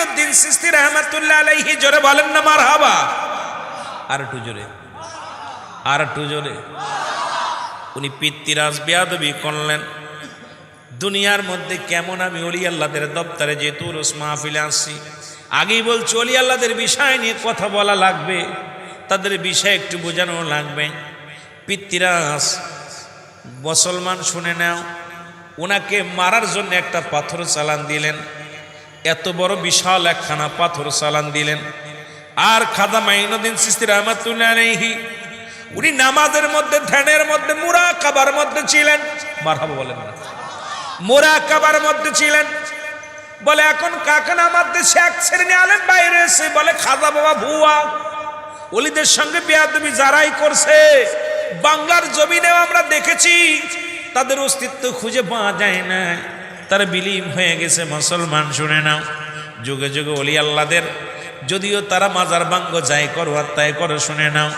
মাইনুদ্দিন সিস্তি রহমাতুল্লাহ আলাইহি জোরে বলেন না আর একটু জোরে। আর একটু জোরে। উনি পিতৃরাজ বেয়াদবি করলেন। দুনিয়ার মধ্যে কেমন আমি অলি আল্লাহদের দপ্তরে যেহেতু রোস মাহফিলে আসছি। আগেই বলছি, অলি আল্লাহদের বিষয় নিয়ে কথা বলা লাগবে। তাদের বিষয় একটু বোঝানো লাগবে। পিতৃরাজ, মুসলমান শুনে নাও। ওনাকে মারার জন্য একটা পাথর চালান দিলেন। এত বড় বিশাল একখানা পাথর চালান দিলেন। আর খাদা মাইনুদ্দিন সিস্তি রহমাতুল্লাহ উনি নামাজের মধ্যে, ধ্যানের মধ্যে মুরা কাবার মধ্যে ছিলেন। মারহাবা বলেন মোরা কাবার মধ্যে ছিলেন। বলে, এখন কাকানা মধ্যে শেখ শ্রেণি আলেন বাইরে এসে বলে খাজা বাবা ভুয়া। অলিদের সঙ্গে বেয়াদবি যারাই করছে, বাংলার জমিনেও আমরা দেখেছি, তাদের অস্তিত্ব খুঁজে পাওয়া যায় না তারা বিলীন হয়ে গেছে, মুসলমান শুনে নাও। যুগে যুগে অলি আল্লাদের, যদিও তারা মাজার বাঙ্গ যাই করো তাই করো শুনে নাও।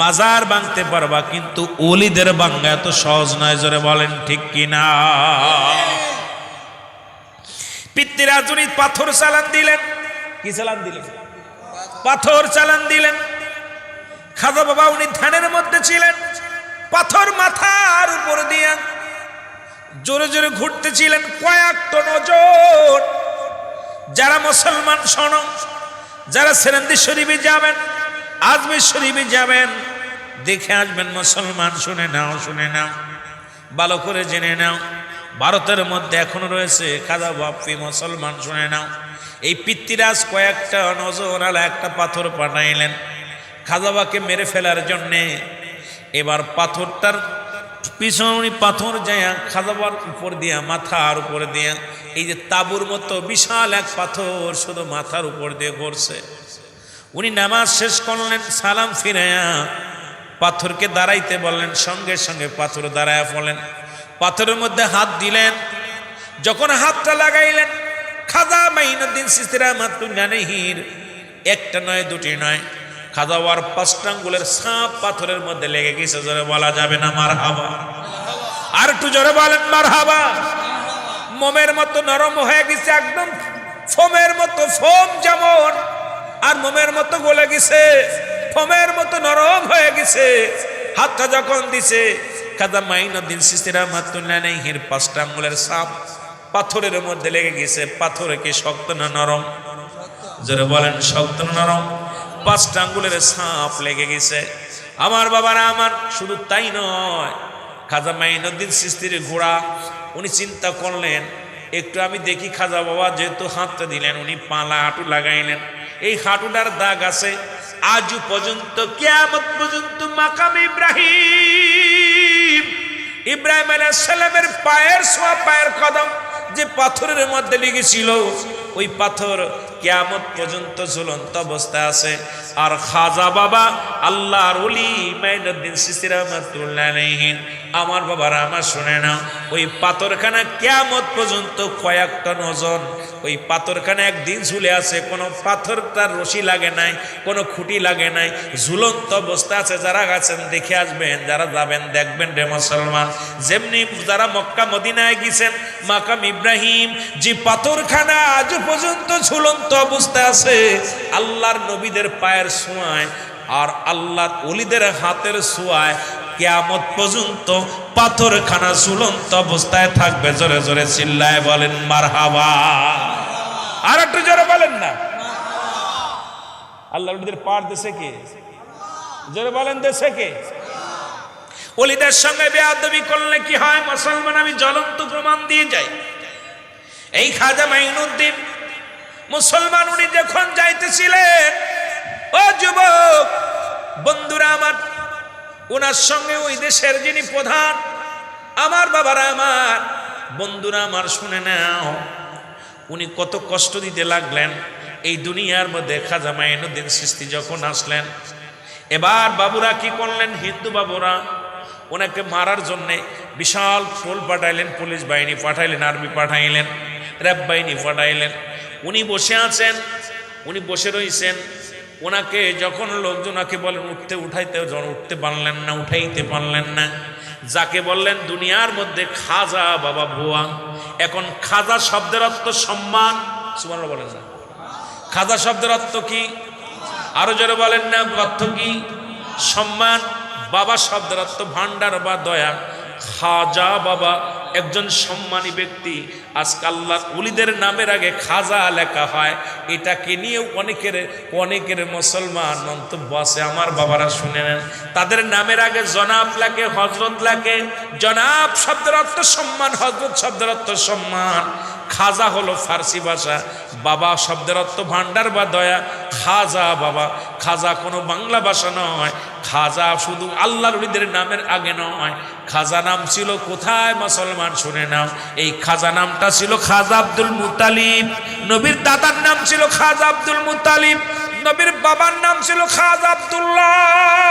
মাজার বাংতে পারবা, কিন্তু অলিদের বাঙ্গা এত সহজ নয়, জোরে বলেন ঠিক কিনা পিতৃরাজ উনি পাথর চালান দিলেন। কি চালান দিলেন? পাথর চালান দিলেন। খাজা বাবা উনি ধ্যানের মধ্যে ছিলেন। পাথর মাথার উপর দিয়া জোরে জোরে ঘুরতেছিলেন কয়েক নজর। যারা মুসলমান শোন, যারা সেরেন্দি শরীফে যাবেন, আজমির শরীফে যাবেন, দেখে আসবেন মুসলমান শুনে নাও শুনে নাও, ভালো করে জেনে নাও। ভারতের মধ্যে এখনও রয়েছে খাজা বাপ্পি মুসলমান, শুনে নাও। এই পিতৃরাজ কয়েকটা নজর আলা একটা পাথর পাঠাইলেন। খাজাবাকে মেরে ফেলার জন্যে এবার পাথরটার পিছনে পাথর যায়, খাজাবার উপর দিয়া, মাথার উপর দিয়া। এই যে তাবুর মতো বিশাল এক পাথর শুধু মাথার উপর দিয়ে ঘুরছে। উনি নামাজ শেষ করলেন, সালাম ফিরাইয়া পাথরকে দাঁড়াইতে বললেন, সঙ্গে সঙ্গে পাথর দাঁড়ায় পড়লেন। পাথরের মধ্যে হাত দিলেন। যখন হাতটা লাগাইলেন, খাজা মাইনুদ্দিন সিস্তিরা মাতুল্লাহির একটা নয়, দুটি নয়। খাজাওয়ার পাঁচটা আঙ্গুলের সাপ পাথরের মধ্যে লেগে গেছে, জোরে বলা যাবে না মার হাবা আর একটু জোরে বলেন মার হাবা মোমের মতো নরম হয়ে গেছে একদম, ফোমের মতো ফোম যেমন, আর মোমের মতো গলে গেছে, ফোমের মতো নরম হয়ে গেছে। হাতটা যখন দিছে, খাজা মাইনুদ্দিন সিস্তিরা মাতুল্লাহির পাঁচটা আঙ্গুলের সাপ পাথরের মধ্যে লেগে গেছে পাথরে কি শক্ত না নরম? জোরে বলেন, শক্ত না নরম? পাঁচটা আঙ্গুলের সাপ লেগে গেছে। আমার বাবারা আমার শুধু তাই নয়, খাজা মাইনুদ্দিন সিস্তির ঘোড়া, উনি চিন্তা করলেন, একটু আমি দেখি খাজা বাবা যেহেতু হাতটা দিলেন, উনি পালা হাঁটু লাগাইলেন। এই হাঁটুটার দাগ আছে, আজও পর্যন্ত, কেয়ামত পর্যন্ত মাকাম ইব্রাহিম। ইব্রাহিম আলাইহিস সালামের পায়ের সোয়া, পায়ের কদম যে পাথরের মধ্যে লেগেছিল, ওই পাথর কেয়ামত পর্যন্ত ঝুলন্ত অবস্থায় আছে। আর খাজা বাবা আল্লাহর ওলি মাইনুদ্দিন সিসির রহমাতুল্লাহ আলাইহিন, আমার বাবার আমার শুনে না ওই পাথরখানা কেয়ামত পর্যন্ত কয়েকটা ওজন ওই পাথরখানা একদিন ঝুলে আছে, কোনো পাথর তার রশি লাগে নাই, কোনো খুঁটি লাগে নাই, ঝুলন্ত অবস্থা আছে, যারা গেছেন দেখে আসবেন, যারা যাবেন দেখবেন রে মুসলমান। যেমনি যারা মক্কা মদিনায় গেছেন, মাকাম ইব্রাহিম, যে পাথরখানা আজ পর্যন্ত ঝুলন্ত অবস্থায় আছে, আল্লাহর নবীদের পায়ের ছোঁয়ায় আর আল্লাহ অলিদের হাতের ছোঁয়ায় কেয়ামত পর্যন্ত পাথরখানা ঝুলন্ত অবস্থায় থাকবে। জোরে জোরে চিল্লায় বলেন মার হাবা আর একটু জোরে বলেন না। আল্লাহ অলিদের পার দেশে কে? জোরে বলেন, দেশে কে? অলিদের সঙ্গে বেয়াদবি করলে কি হয়? মুসলমান আমি জ্বলন্ত প্রমাণ দিয়ে যাই। এই খাজা মাইনুদ্দিন মুসলমান উনি যখন যাইতেছিলেন, ও যুবক, বন্ধুরা আমার ওনার সঙ্গে ওই দেশের যিনি প্রধান, আমার বাবারা আমার, বন্ধুরা আমার শুনে নাও। উনি কত কষ্ট দিতে লাগলেন। এই দুনিয়ার মধ্যে খাজা মাইনুদ্দিন সৃষ্টি যখন আসলেন, এবার বাবুরা কি করলেন? হিন্দু বাবুরা, ওনাকে মারার জন্যে বিশাল টোল পাঠাইলেন, পুলিশ বাহিনী পাঠাইলেন, আর্মি পাঠাইলেন, র্যাব বাহিনী পাঠাইলেন। উনি বসে আছেন, উনি বসে রয়েছেন ওনাকে যখন লোকজন ওনাকে বলেন, উঠতে উঠাইতে যখন উঠতে পারলেন না, উঠাইতে পারলেন না। যাকে বললেন, দুনিয়ার মধ্যে খাজা বাবা ভুয়া। এখন খাজা শব্দের অর্থ সম্মান। সুমান বলেন না। খাজা শব্দের অর্থ কি? আরও জোরে বলেন না অর্থ কি? সম্মান। বাবা শব্দের অর্থ ভান্ডার বা দয়া। খাজা বাবা একজন সম্মানী ব্যক্তি। আজকে আল্লাহ উলিদের নামের আগে খাজা লেখা হয়। এটাকে নিয়েও অনেকের অনেকের মুসলমান মন্তব্য আছে, আমার বাবারা শুনে নেন। তাদের নামের আগে জনাব লাগে হজরত লাগে জনাব শব্দের অর্থ সম্মান হজরত শব্দের অর্থ সম্মান। খাজা হলো ফার্সি ভাষা, বাবা শব্দের অর্থ ভান্ডার বা দয়া। খাজা বাবা, খাজা কোনো বাংলা ভাষা নয়। খাজা শুধু আল্লাহর উলিদের নামের আগে নয়। খাজা নাম ছিল, কোথায় মুসলমান শুনে নাও। এই খাজা নামটা ছিল খাজা আব্দুল মুতালিব। নবীর দাদার নাম ছিল খাজা আব্দুল মুতালিব। নবীর বাবার নাম ছিল খাজা আব্দুল্লাহ।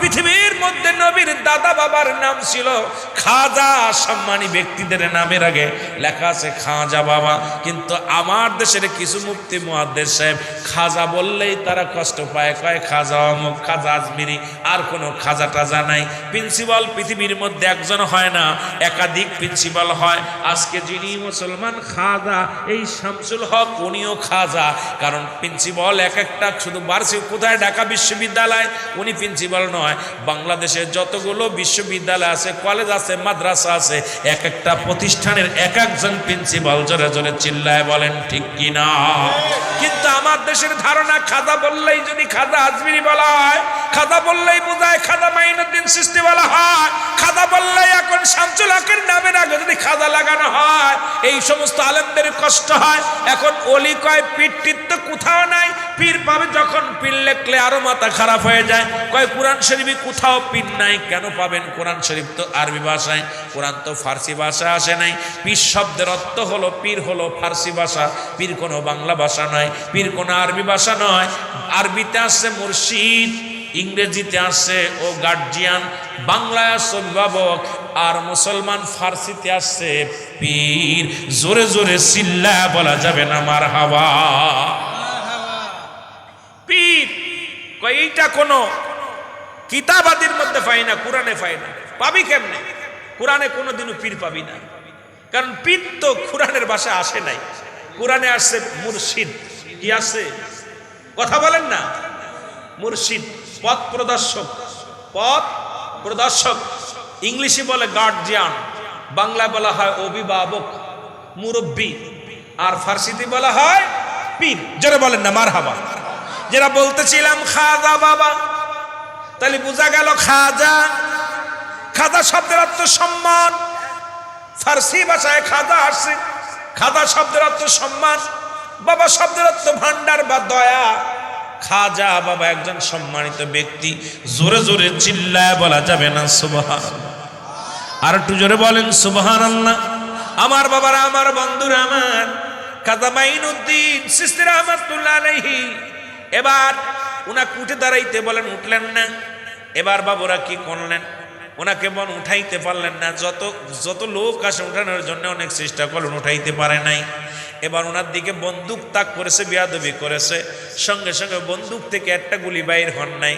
পৃথিবীর মধ্যে নবীর দাদা বাবার নাম ছিল খাজা। সম্মানী ব্যক্তিদের নামের আগে লেখা আছে খাজা বাবা। কিন্তু আমার দেশের কিছু মুক্তি মহাদ্দের সাহেব, খাজা বললেই তারা কষ্ট পায়। কয়, খাজা অমুক, খাজা আজমিরি, আর কোনো খাজা টাজা নাই। প্রিন্সিপাল পৃথিবীর মধ্যে একজন হয় না, একাধিক প্রিন্সিপাল হয়। আজকে যিনি মুসলমান, খাজা, এই শামসুল হক, উনিও খাজা। কারণ প্রিন্সিপাল এক একটা, শুধু বার্ষিক, কোথায়? ঢাকা বিশ্ববিদ্যালয়। উনি প্রিন্সিপাল নয়। বাংলাদেশের যতগুলো বিশ্ববিদ্যালয় আছে কলেজ আছে, মাদ্রাসা আছে, এক একটা প্রতিষ্ঠানের এক একজন প্রিন্সিপাল জোরে জোরে চিল্লায় বলেন, ঠিক কিনা কিন্তু আমার দেশের ধারণা, খাদা বললেই যদি খাদা আজমিরি বলা হয়, খাদা বললেই বোঝায় খাজা মাইনুদ্দিন সৃষ্টি বলা হয় খাজা বললেই এখন শামসুল হকের নামের আগে যদি খাদা লাগানো হয়, এই সমস্ত আলেমদের কষ্ট হয়। এখন অলি কয় কোথাও নাই পীর পাবে যখন পীর লেখলে আরও মাথা খারাপ হয়ে যায়। কয়, কোরআন শরীফে কোথাও পীর নাই, কেন পাবেন? কোরআন শরীফ তো আরবি ভাষায়, কোরআন তো ফার্সি ভাষা আসে নাই। পীর শব্দের অর্থ হলো, পীর হলো ফার্সি ভাষা, পীর কোনো বাংলা ভাষা নয়, পীর কোনো আরবি ভাষা নয়। আরবিতে আসছে মুর্শিদ, ইংরেজিতে আসছে ও গার্জিয়ান, বাংলায় আসছে অভিভাবক, আর মুসলমান ফার্সিতে আসছে পীর। জোরে জোরে সিল্লা বলা যাবে না মার হাওয়া পীর এইটা কোনো কিতাবাদির মধ্যে পাই না, কোরআনে পাই না। পাবি কেমনে? কোরআনে কোনোদিনও পীর পাবি না। কারণ পীর তো কোরআনের ভাষা আসে নাই। কোরআনে আসছে মুর্শিদ। কি আছে কথা বলেন না। মুর্শিদ, পথ প্রদর্শক। পথ প্রদর্শক। ইংলিশে বলে গার্জিয়ান বাংলা বলা হয় অভিভাবক, মুরব্বী। আর ফার্সিতে বলা হয় পীর। যারা বলেন না মার হাবা যেটা বলতেছিলাম, খাজা বাবা। তাহলে বোঝা গেল খাজা। খাজা শব্দের অর্থ সম্মান। ফার্সি ভাষায় খাজা আসছে। খাজা শব্দের অর্থ সম্মান। বাবা শব্দের অর্থ ভান্ডার বা দয়া। খাজা বাবা একজন সম্মানিত ব্যক্তি। জোরে জোরে চিল্লায় বলা যাবে না সুবহান আর একটু জোরে বলেন সুবহান আল্লাহ আমার বাবারা, আমার বন্ধুরা, আমার খাজা মাইনুদ্দিন সিস্তি রহমাতুল্লাহ আলাইহি। এবার ওনাকে কুটে দাঁড়াইতে বলেন, উঠলেন না। এবার বাবুরা কি করলেন? ওনাকে বন উঠাইতে পারলেন না। যত যত লোক আসে উঠানোর জন্য অনেক চেষ্টা করলেন, উঠাইতে পারে নাই। এবার ওনার দিকে বন্দুক তাক করেছে, বিয়াদবি করেছে। সঙ্গে সঙ্গে বন্দুক থেকে একটা গুলি বাইর হন নাই।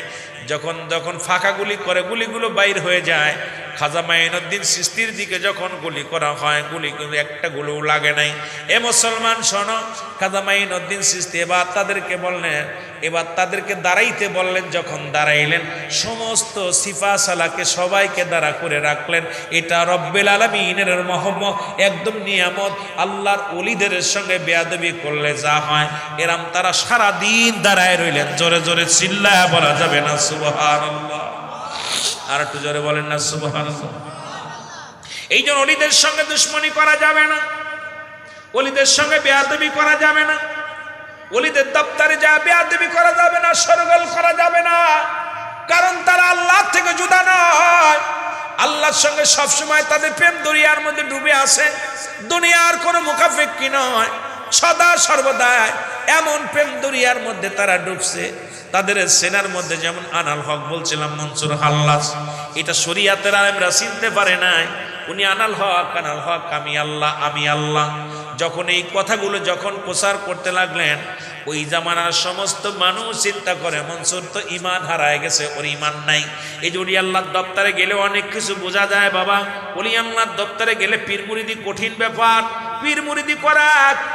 যখন যখন ফাঁকা গুলি করে, গুলিগুলো বাইর হয়ে যায়। খাজা মাইনুদ্দিন সিস্তির দিকে যখন গুলি করা হয়, গুলি কিন্তু একটা গুলিও লাগে নাই। এ মুসলমান, শোনো, খাজা মাইনুদ্দিন সৃষ্টি এবার তাদেরকে বললেন, এবার তাদেরকে দাঁড়াইতে বললেন, যখন দাঁড়াইলেন, সমস্ত সিফা সালাকে সবাইকে দাঁড়া করে রাখলেন। এটা রব্বেল আলমিনের মহম্ম একদম নিয়ামত, আল্লাহর অলিদের সঙ্গে বেয়াদবি করলে যা হয়। এরাম তারা সারা দিন দাঁড়ায় রইলেন, জোরে জোরে চিল্লায় বলা যাবে না সুবহান আর একটু জোরে বলেন না সুবহান এই জন্য অলিদের সঙ্গে দুশ্মনী করা যাবে না। অলিদের সঙ্গে বেয়াদবি করা যাবে না। অলিদের দপ্তরে যা বেয়াদবি করা যাবে না, সরগোল করা যাবে না। কারণ তারা আল্লাহ থেকে জুদা নয়। আল্লাহর সঙ্গে সবসময় তাদের প্রেম দরিয়ার মধ্যে ডুবে আছে। দুনিয়ার কোনো মুখাফেক্কি নয়। সদা সর্বদা এমন প্রেম দরিয়ার মধ্যে তারা ডুবছে। তাদের সেনার মধ্যে যেমন আনাল হক বলছিলাম, মনসুর হাল্লাস, এটা শরিয়াতের আলেমরা চিনতে পারে নাই। উনি আনাল হক আনাল হক, আমি আল্লাহ আমি আল্লাহ। যখন এই কথাগুলো যখন প্রচার করতে লাগলেন, ওই জামানার সমস্ত মানুষ চিন্তা করে, মনসুর তো ইমান হারায় গেছে, ওর ইমান নাই। এই যে আল্লাহর দপ্তরে গেলে অনেক কিছু বোঝা যায়, বাবা। উলি আল্লাহর দপ্তরে গেলে পীরমুরিদি কঠিন ব্যাপার। পীর মুরিদি করা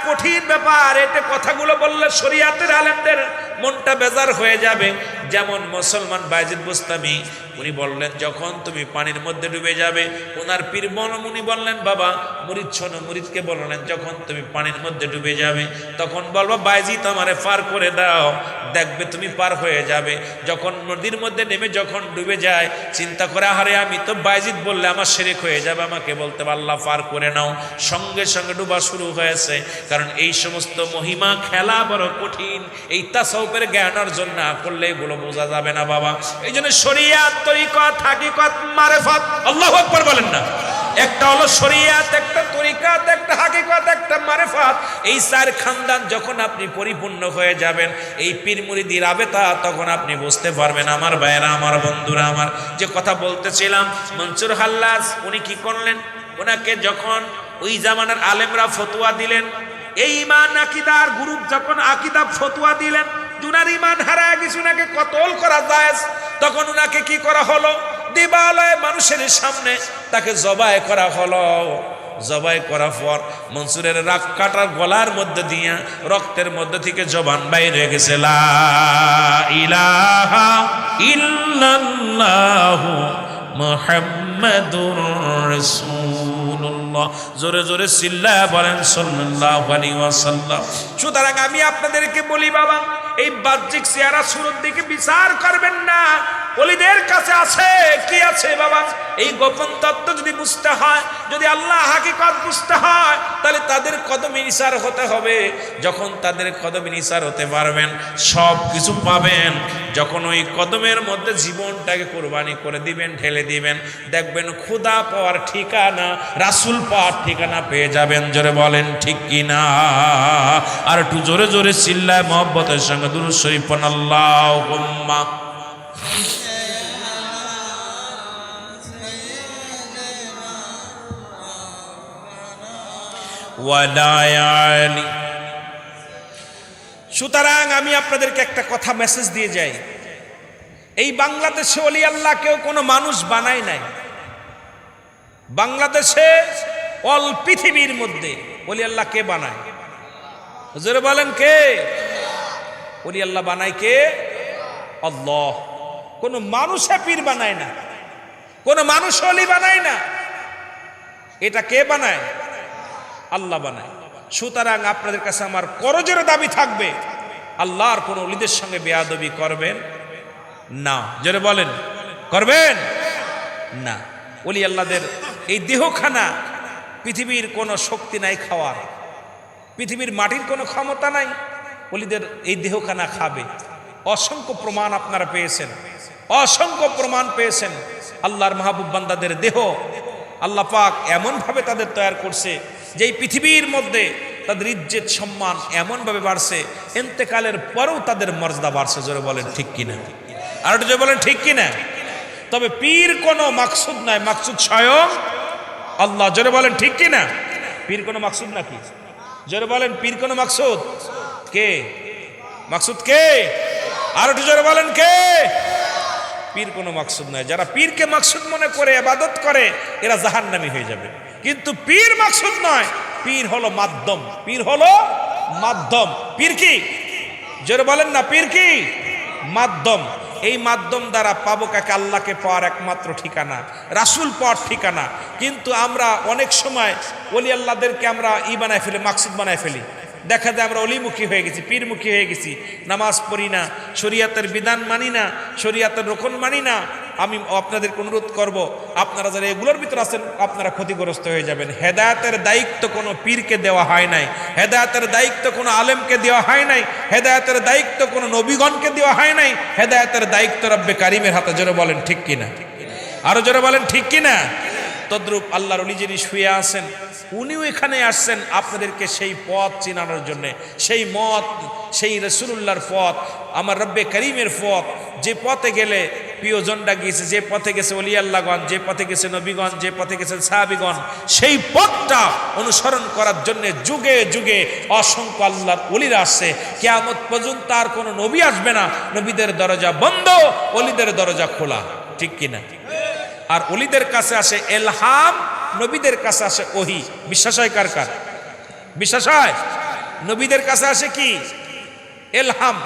কঠিন ব্যাপার, এতে কথাগুলো বললে শরিয়াতের আলেমদের মনটা বেজার হয়ে যাবে। যেমন মুসলমান বাইজিদ বুস্তামি, উনি বললেন, যখন তুমি পানির মধ্যে ডুবে যাবে ওনার পীর বনমুনি বললেন, বাবা, মুরিদ শোনো, মুরিদকে বললেন, যখন তুমি পানির মধ্যে ডুবে যাবে, তখন বলব বাইজিত আমারে পার করে দাও, দেখবে তুমি পার হয়ে যাবে। যখন নদীর মধ্যে নেমে যখন ডুবে যায়, চিন্তা করে, আহারে, আমি তো বাইজিদ বললে আমার শেরেক হয়ে যাবে, আমাকে বলতে আল্লাহ পার করে নাও। সঙ্গে সঙ্গে ডুবা শুরু হয়েছে। কারণ এই সমস্ত মহিমা খেলা বড় কঠিন, এই তাসাউপের জ্ঞান অর্জন না করলে এগুলো বোঝা যাবে না বাবা। এই জন্য শরিয়াত, তরিকত, হাকিকত, মারেফত, আল্লাহ আকবার বলেন না। একটা হলো শরিয়াত, একটা তরিকাত, একটা হাকিকত, একটা মারেফাত। এই চার খানদান যখন আপনি পরিপূর্ণ হয়ে যাবেন, এই পীর মুরিদি রাবেতা তখন আপনি বুঝতে পারবেন, আমার ভাইয়েরা, আমার বন্ধুরা, আমার যে কথা বলতেছিলাম, মনসুর হাল্লাস উনি কি করলেন? ওনাকে যখন ওই জামানার আলেমরা ফতুয়া দিলেন, এই ইমান আকিদার গ্রুপ যখন আকিদা ফতুয়া দিলেন দুনার ইমান হারায় গেছে ওনাকে কতল করা যায় তখন ওনাকে কি করা হলো? দিবালয়ে মানুষের সামনে তাকে জবাই করা হলো। জবাই করার পর মনসুরের রাগ কাটার গলার মধ্যে দিয়া রক্তের মধ্যে থেকে জবান বাইরে গেছে, লা ইলাহা জোরে জোরে সিল্লা বলেন, সাল্লাল্লাহু আলাইহি ওয়াসাল্লাম। সুতরাং আমি আপনাদেরকে বলি, বাবা, এই বাহ্যিক চেহারা শুরুর দিকে বিচার করবেন না। অলিদের কাছে আছে, কি আছে বাবা? এই গোপন তত্ত্ব যদি বুঝতে হয়, যদি আল্লাহ হাকিকত বুঝতে হয়, তাহলে তাদের কদমে নিসার হতে হবে। যখন তাদের কদমে নিসার হতে পারবেন, সব কিছু পাবেন। যখন ওই কদমের মধ্যে জীবনটাকে কোরবানি করে দিবেন, ঢেলে দিবেন, দেখবেন ক্ষুদা পাওয়ার ঠিকানা, রাসুল পাওয়ার ঠিকানা পেয়ে যাবেন। জোরে বলেন, ঠিক কি না? আর একটু জোরে জোরে চিল্লায় মহব্বতের সঙ্গে আল্লাহুম্মা। ওয়ালায়ালি সুতরাং আমি আপনাদেরকে একটা কথা মেসেজ দিয়ে যাই। এই বাংলাদেশে অলি আল্লাহ কেউ কোনো মানুষ বানায় নাই। বাংলাদেশে অল পৃথিবীর মধ্যে অলি আল্লাহ কে বানায়? বলেন কে? অলি আল্লাহ বানায় কে? আল্লাহ। কোনো মানুষে পীর বানায় না। কোনো মানুষ অলি বানায় না। এটা কে বানায়? আল্লাহ বানায়। সুতরাং আপনাদের কাছে আমার করজোরে দাবি থাকবে, আল্লাহর কোন অলিদের সঙ্গে বেয়াদবি করবেন না। জোরে বলেন, করবেন? না। অলি আল্লাহদের এই দেহখানা পৃথিবীর কোনো শক্তি নাই খাওয়ার, পৃথিবীর মাটির কোনো ক্ষমতা নাই। অলিদের এই দেহখানা খাবে। অসংখ্য প্রমাণ আপনারা পেয়েছেন। অসংখ্য প্রমাণ পেয়েছেন। আল্লাহর মাহবুব বান্দাদের দেহ। আল্লাহ পাক এমনভাবে তাদের তৈরি করছে যে পৃথিবীর মধ্যে তাদের ইজ্জত, সম্মান এমনভাবে বাড়ছে, এন্তেকালের পরেও তাদের মর্যাদা বাড়ছে, জোরে বলেন ঠিক কিনা? আর একটু জোরে বলেন ঠিক কিনা? তবে পীর কোনো মাকসুদ নাই মাকসুদ স্বয়ং আল্লাহ, জোরে বলেন ঠিক কিনা? পীর কোনো মাকসুদ নাকি? জোরে বলেন পীর কোনো মাকসুদ? কে? মাকসুদ কে? আর একটু জোরে বলেন কে? পীর কোনো মাকসুদ নয়। যারা পীরকে মাকসুদ মনে করে আবাদত করে, এরা জাহান্নামী হয়ে যাবে। কিন্তু পীর মাকসুদ নয়। পীর হলো মাধ্যম। পীর হলো মাধ্যম। পীর কি? জোরে বলেন না, পীর কি? মাধ্যম। এই মাধ্যম দ্বারা পাবো কাকে? আল্লাহকে পাওয়ার একমাত্র ঠিকানা। রাসুল পাওয়ার ঠিকানা। কিন্তু আমরা অনেক সময় অলি আল্লাহদেরকে আমরা ই বানায় ফেলি, মাকসুদ বানায় ফেলি। দেখা যায় আমরা অলিমুখী হয়ে গেছি, পীরমুখী হয়ে গেছি। নামাজ পড়ি না, শরিয়াতের বিধান মানি না, শরিয়াতের রোকন মানি না। আমি আপনাদেরকে অনুরোধ করব, আপনারা যারা এগুলোর ভিতরে আছেন, আপনারা ক্ষতিগ্রস্ত হয়ে যাবেন। হেদায়তের দায়িত্ব কোনো পীরকে দেওয়া হয় নাই, হেদায়তের দায়িত্ব কোনো আলেমকে দেওয়া হয় নাই, হেদায়তের দায়িত্ব কোনো নবীগণকে দেওয়া হয় নাই, হেদায়তের দায়িত্ব রব্বে কারিমের হাতে, জোরে বলেন ঠিক কিনা? আরও জোরে বলেন ঠিক কিনা? তদ্রূপ আল্লাহর অলি যিনি শুয়ে আছেন, উনিও এখানে আসছেন আপনাদেরকে সেই পথ চিনানোর জন্যে, সেই মত, সেই রসুল্লাহর পথ, আমার রব্বে করিমের পথ, যে পথে গেলে প্রিয়জনটা গিয়েছে, যে পথে গেছে অলি আল্লাহগণ যে পথে গেছে নবীগণ, যে পথে গেছেন সাহাবিগণ, সেই পথটা অনুসরণ করার জন্য যুগে যুগে অসংখ্য আল্লাহর অলিরা আসছে। কেয়ামত পর্যন্ত আর কোনো নবী আসবে না। নবীদের দরজা বন্ধ অলিদের দরজা খোলা। ঠিক কিনা? আর অলিদের কাছে আসে এলহাম, নবীদের কাছে আসে ওহি। বিশ্বাস হয় কার কার? বিশ্বাস হয়? নবীদের কাছে আসে কি? এলহাম।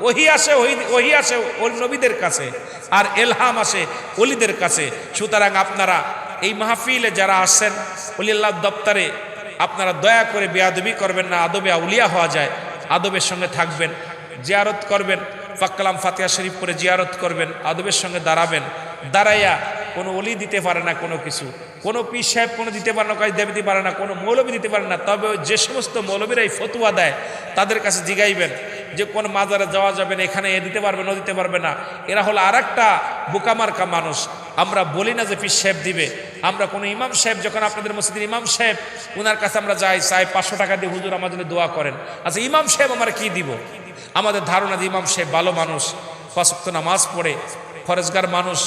ওহি আসে, ওহি- ওহি আসে নবীদের কাছে। আর এলহাম আসে অলিদের কাছে। সুতরাং আপনারা এই মাহফিলে যারা আসছেন অলিল্লাহ দপ্তরে, আপনারা দয়া করে বেয়াদবি করবেন না, আদবে আউলিয়া হওয়া যায়। আদবের সঙ্গে থাকবেন, জিয়ারত করবেন, ফাক্কালাম ফাতিহা শরীফ করে জিয়ারত করবেন, আদবের সঙ্গে দাঁড়াবেন, দাঁড়াইয়া কোনো অলি দিতে পারে না কোনো কিছু। কোনো পীর সাহেব কোনো দিতে পারে না কাজ দিতে পারে না, কোনো মৌলবী দিতে পারে না। তবে যে সমস্ত মৌলবীরা এই ফতুয়া দেয়, তাদের কাছে জিগাইবেন যে কোন মাজারে যাওয়া যাবে না, এখানে এ দিতে পারবে না দিতে পারবে না। এরা হলো আর একটা বোকামার্কা মানুষ। আমরা বলি না যে পীর সাহেব দিবে। আমরা কোনো ইমাম সাহেব, যখন আপনাদের মসজিদের ইমাম সাহেব ওনার কাছে আমরা যাই চাই পাঁচশো টাকা দিয়ে হুজুর আমার জন্য দোয়া করেন। আচ্ছা ইমাম সাহেব আমার কি দিব? আমাদের ধারণা যে ইমাম সাহেব ভালো মানুষ পাঁচক্ত নামাজ পড়ে, ফরেজগার মানুষ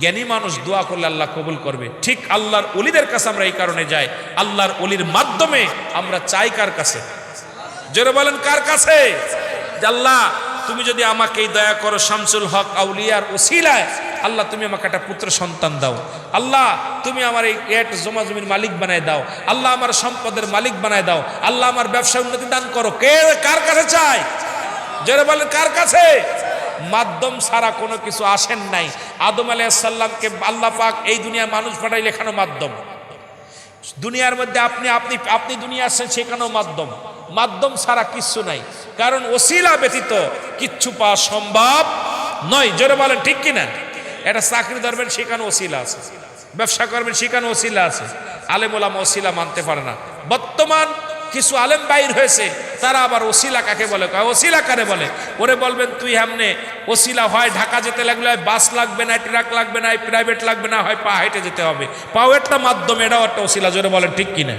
জ্ঞানী মানুষ দোয়া করলে আল্লাহ কবুল করবে। ঠিক আল্লাহর অলিদের কাছে আমরা এই কারণে যাই। আল্লাহর অলির মাধ্যমে আমরা চাই কার কাছে? জোরে বলেন, কার কাছে? আল্লাহ, তুমি যদি আমাকে এই দয়া করো, শামসুল হক আউলিয়ার ওসিলায়, আল্লাহ তুমি আমাকে একটা পুত্র সন্তান দাও। আল্লাহ, তুমি আমার এই এট জমা জমির মালিক বানায় দাও। আল্লাহ আমার সম্পদের মালিক বানায় দাও। আল্লাহ আমার ব্যবসা উন্নতি দান করো। কে, কার কাছে চাই জোরে বলেন, কার কাছে? মাধ্যম ছাড়া কোনো কিছু আসেন নাই। আদম আলাইসাল্লামকে আল্লাহ পাক এই দুনিয়ার মানুষ পাঠাই লেখানো মাধ্যম? দুনিয়ার মধ্যে আপনি আপনি আপনি দুনিয়া আসছেন সেখানেও মাধ্যম। মাধ্যম ছাড়া কিচ্ছু নাই। কারণ ওসিলা ব্যতীত কিচ্ছু পাওয়া সম্ভব নয়। জোরে বলেন, ঠিক কিনা? এটা চাকরি ধরবেন, সেখানে ওসিলা আছে। ব্যবসা করবেন, সেখানে ওসিলা আছে। আলেম ওলাম ওসিলা মানতে পারে না। বর্তমান কিছু আলেম বাইর হয়েছে, তারা আবার ওসিলা কাকে বলে? ওসিলা কারে বলে? ওরে বলবেন, তুই হামনে ওসিলা হয়, ঢাকা যেতে লাগলে হয়, বাস লাগবে না, ট্রাক লাগবে না, প্রাইভেট লাগবে না, হয় পা হেঁটে যেতে হবে। পাও একটা মাধ্যম, এটাও একটা ওসিলা, জোরে বলেন, ঠিক কিনা?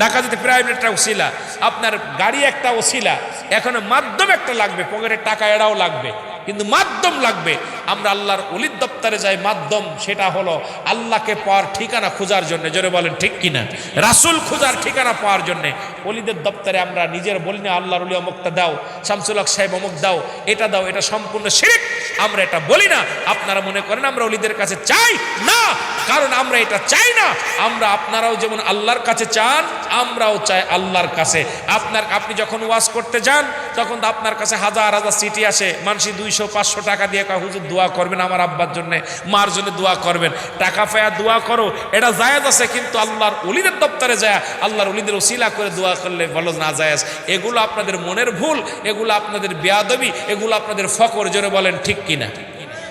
ঢাকা যেতে প্রাইভেট একটা ওসিলা, আপনার গাড়ি একটা ওসিলা, এখন মাধ্যম একটা লাগবে পকেটের টাকা এটাও লাগবে। কিন্তু মাধ্যম লাগবে। আমরা আল্লাহর অলির দপ্তরে যাই, মাধ্যম সেটা হলো আল্লাহকে পাওয়ার ঠিকানা খোঁজার জন্য। জোরে বলেন, ঠিক কিনা? রাসুল খোঁজার ঠিকানা পাওয়ার জন্য। অলিদের দপ্তরে আমরা নিজের বলি না, আল্লাহর অলি অমুকটা দাও, শামসুল হক সাহেব অমুক দাও, এটা দাও, এটা সম্পূর্ণ শিরিক। আমরা এটা বলি না। আপনারা মনে করেন আমরা অলিদের কাছে চাই? না। কারণ আমরা এটা চাই না। আমরা আপনারাও যেমন আল্লাহর কাছে চান, আমরাও চাই আল্লাহর কাছে। আপনার, আপনি যখন ওয়াজ করতে যান, তখন আপনার কাছে হাজার হাজার সিটি আসে। মানুষই দুইশো পাঁচশো টাকা দিয়ে কয় দোয়া করবেন আমার আব্বার জন্য। মার জন্য দোয়া করবেন। টাকা পায়া দোয়া করো, এটা জায়েজ আছে, কিন্তু আল্লাহর অলিদের দপ্তরে যায়, আল্লাহর অলিদের ওসিলা করে দোয়া করলে বলো না জায়েজ। এগুলো আপনাদের মনের ভুল, এগুলো আপনাদের বেয়াদবি, এগুলো আপনাদের ফকর, জোরে বলেন ঠিক কিনা?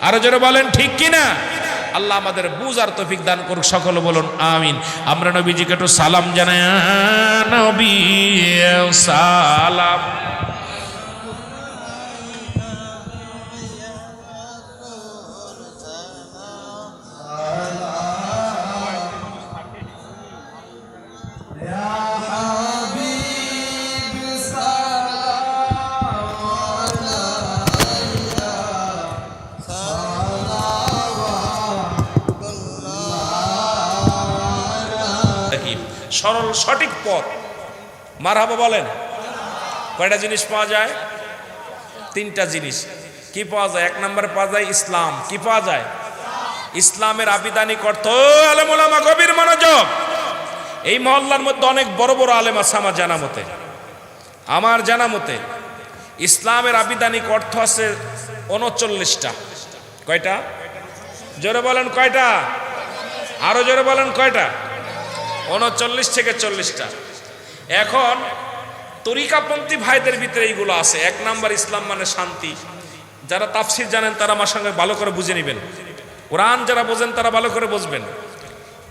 আরও জোরে বলেন ঠিক কিনা? আল্লাহ আমাদের বুঝার তফিক দান করুক, সকল বলুন, আমিন। আমরা নবীজিকে একটু সালাম জানাই নবী, সালাম। সরল সঠিক পথ। মারহাবা বলেন, কয়টা জিনিস পাওয়া যায়? তিনটা জিনিস। কি পাওয়া যায়? এক নম্বরে পাওয়া যায় ইসলাম। কি পাওয়া যায়? ইসলামের আবিধানিক অর্থ আলেমুলামা গভীর মনোযোগ। এই মহল্লার মধ্যে অনেক বড় বড় আলেম আছে আমার জানা মতে। আমার জানা মতে, ইসলামের আবিদানিক অর্থ আছে উনচল্লিশটা। কয়টা? জোরে বলেন কয়টা? আরও জোরে বলেন কয়টা? উনচল্লিশ থেকে চল্লিশটা। এখন তরিকাপন্থী ভাইদের ভিতরে এইগুলো আছে। এক নাম্বার ইসলাম মানে শান্তি। যারা তাফসির জানেন তারা আমার সঙ্গে ভালো করে বুঝে নেবেন। কোরআন যারা বোঝেন তারা ভালো করে বুঝবেন।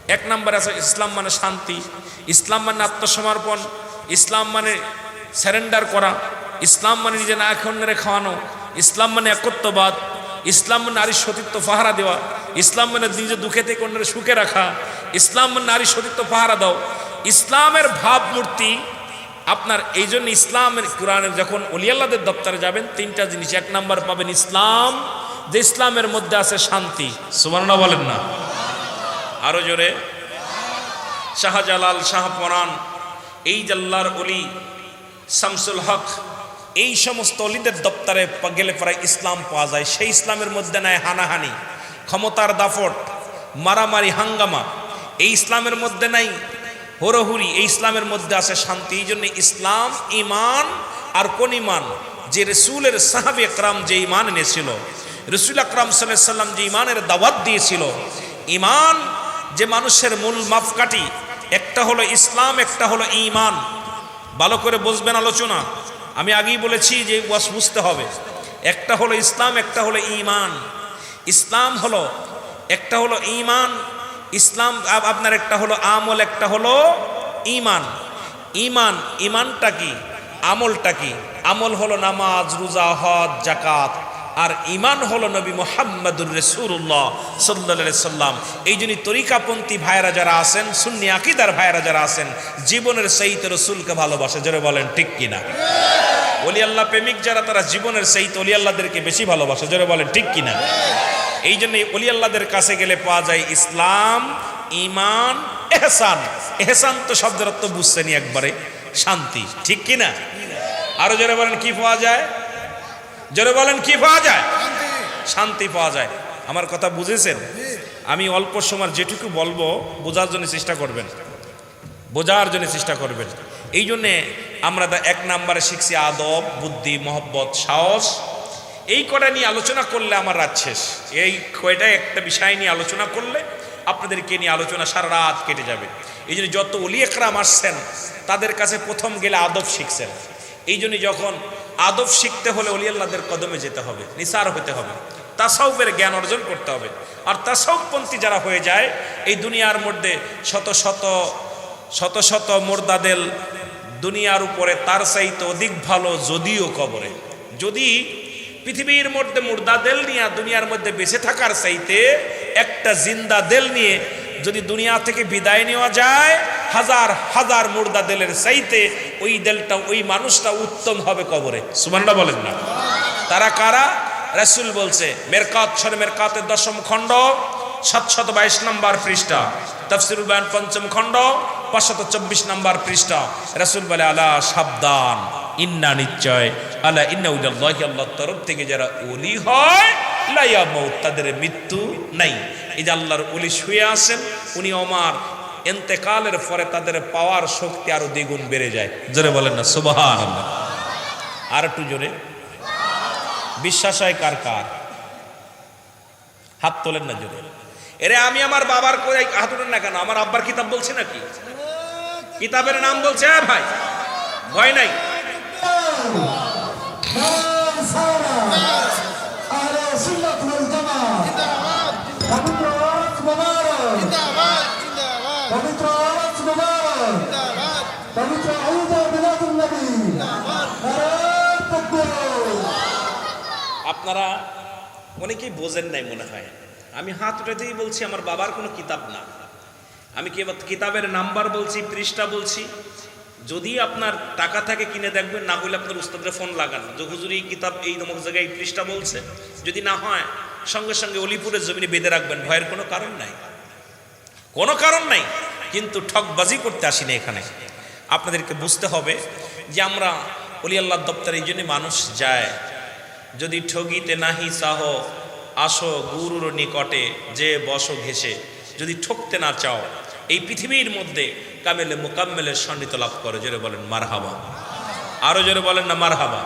এক নাম্বার আছে ইসলাম মানে শান্তি। ইসলাম মানে আত্মসমর্পণ। ইসলাম মানে স্যারেন্ডার করা। ইসলাম মানে নিজে না খাওয়ানো। ইসলাম মানে একত্ববাদ। ইসলাম নারীর সতীত্ব পাহারা দেওয়া। ইসলাম মানে নিজে দুঃখে থেকে অন্যের সুখে রাখা। ইসলাম নারীর সতীত্ব পাহারা দাও। ইসলামের ভাবমূর্তি আপনার এই জন্য ইসলামের কোরআনের যখন অলিয়াল্লাদের দপ্তরে যাবেন, তিনটা জিনিস। এক নাম্বার পাবেন ইসলাম, যে ইসলামের মধ্যে আছে শান্তি। সুবর্ণা বলেন না। আরও জোরে। শাহজালাল শাহপরান এই জাল্লার অলি শামসুল হক এই সমস্ত অলিদের দপ্তরে গেলে প্রায় ইসলাম পাওয়া যায়। সেই ইসলামের মধ্যে নেয় হানাহানি, ক্ষমতার দাফট মারামারি, হাঙ্গামা। এই ইসলামের মধ্যে নাই হরহুরি এই ইসলামের মধ্যে আছে শান্তি। এই জন্য ইসলাম ইমান আর কোন ইমান যে রসুলের সাহাবি একরাম যে ইমান এনেছিল, রসুল আকরাম সাল্লাম যে ইমানের দাওয়াত দিয়েছিল ইমান যে মানুষের মূল মাপকাঠি, একটা হলো ইসলাম, একটা হলো ইমান ভালো করে বুঝবেন আলোচনা। আমি আগেই বলেছি যে ওয়াস বুঝতে হবে। একটা হলো ইসলাম, একটা হলো ইমান ইসলাম হলো, একটা হলো ইমান ইসলাম আপনার একটা হলো আমল, একটা হলো ইমান ইমান ইমানটা কি? আমলটা কি? আমল হলো নামাজ, রোজা, হজ জাকাত আর ইমান হলো নবী মোহাম্মদুর রসুল্লাহ সাল্লা সাল্লাম। এই জন্যই তরিকাপন্থী ভাইরা যারা আছেন, সুন্নি আকিদার ভাইরা যারা আছেন, জীবনের সহিত রসুলকে ভালোবাসে। যারা বলেন, ঠিক কিনা? অলি আল্লাহ প্রেমিক যারা, তারা জীবনের সহিত অলি আল্লাহদেরকে বেশি ভালোবাসে। যারা বলেন, ঠিক কিনা? এই জন্য অলি আল্লাহদের কাছে গেলে পাওয়া যায় ইসলাম ইমান এহসান। এহসান তো শব্দের অর্থ বুঝছেনি একবারে, শান্তি। ঠিক কিনা? আরও যারা বলেন, কি পাওয়া যায়? জোরে বলেন, কি পাওয়া যায়? শান্তি পাওয়া যায়। আমার কথা বুঝেছেন? আমি অল্প সময় যেটুকু বলব, বোঝার জন্য চেষ্টা করবেন। বোঝার জন্য চেষ্টা করবেন। এই জন্যে আমরা এক নাম্বারে শিখছি আদব, বুদ্ধি, মহব্বত, সাহস। এই কটা নিয়ে আলোচনা করলে আমার রাত শেষ। এই কয়টা একটা বিষয় নিয়ে আলোচনা করলে আপনাদেরকে নিয়ে আলোচনা সারা রাত কেটে যাবে। এই জন্য যত অলি একরাম আসছেন, তাদের কাছে প্রথম গেলে আদব শিখছেন। এই জন্য যখন আদব শিখতে হলে অলি আল্লাহদের কদমে যেতে হবে, নিসার হতে হবে। তাসাউফের জ্ঞান অর্জন করতে হবে। আর তাসাউফপন্থী যারা হয়ে যায়, এই দুনিয়ার মধ্যে শত শত শত শত মোর্দাদেল দুনিয়ার উপরে তার চাইতে অধিক ভালো যদিও কবরে। যদি পৃথিবীর মধ্যে মুর্দাদেল নিয়ে দুনিয়ার মধ্যে বেঁচে থাকার চাইতে একটা জিন্দা দেল নিয়ে যদি দুনিয়া থেকে বিদায় নেওয়া যায়, হাজার হাজার মুর্দা দেলের চাইতে ওই দেলটা, ওই মানুষটা উত্তম হবে কবরে। সুমানটা বলেন না। তারা কারা? রাসূল বলছে, মেরকাত সর মেরকাতের দশম খণ্ড, সাতশত বাইশ নম্বর পৃষ্ঠা, তফসিরুল পঞ্চম খণ্ড পাঁচশত চব্বিশ নম্বর পৃষ্ঠা, রাসূল বলে, আলা সাবধান, ইন্না নিশ্চয়, আলা ইন্না তরফ থেকে যারা ওলি হয় লাইয়া তাদের মৃত্যু নাই। এই যে আল্লাহর ওলি শুয়ে উনি পরে তাদের পাওয়ার শক্তি আরও দ্বিগুণ বেড়ে যায়। জোরে বলেন না সুবহান আর একটু জোরে। বিশ্বাস হয় কার কার? হাত তোলেন না জোরে। এরে আমি আমার বাবার হাত তোলেন না কেন? আমার আব্বার কিতাব বলছে নাকি? কিতাবের নাম বলছে হ্যাঁ ভাই, ভয় নাই। আপনারা অনেকেই বোঝেন নাই মনে হয়। আমি হাত উঠাতেই বলছি, আমার বাবার কোনো কিতাব না। আমি কিতাবের নাম্বার বলছি, পৃষ্ঠা বলছি? যদি আপনার টাকা থাকে কিনে দেখবেন, না হলে আপনার উস্তাদের ফোন লাগান যে হুজুর এই কিতাব এই নমক জায়গায় এই পৃষ্ঠা বলছে, যদি না হয়, সঙ্গে সঙ্গে অলিপুরের জমিনে বেঁধে রাখবেন। ভয়ের কোনো কারণ নাই। কোনো কারণ নাই, কিন্তু ঠকবাজি করতে আসিনি এখানে। আপনাদেরকে বুঝতে হবে যে আমরা অলি আল্লাহ দপ্তর এই জন্য মানুষ যায়। যদি ঠগিতে নাহি সাহ আসো গুরুর নিকটে, যে বসো ঘেসে যদি ঠকতে না চাও এই পৃথিবীর মধ্যে কামেলে মোকাম্মেলের সন্নিত লাভ করে। জোরে বলেন, মারহাবা। আরও জোরে বলেন না, মারহাবা।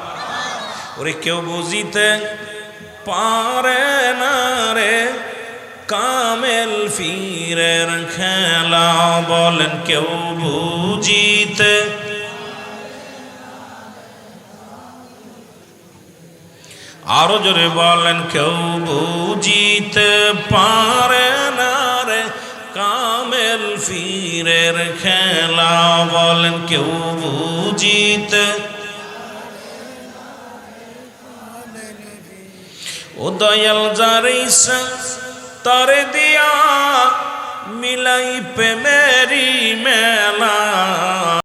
ওরে কেউ বুঝিতে পারে না রে, কামেল ফিরের খেলা বলেন, কেউ বুঝিতে আরও জোরে বলেন, কেউ বুঝিতে পারে না রে কামেল ফিরের খেলা বলেন কেউ বুঝিতে। ও দয়াল জারিসা, তারে দিয়া মিলাই প্রেমেরি মেলা।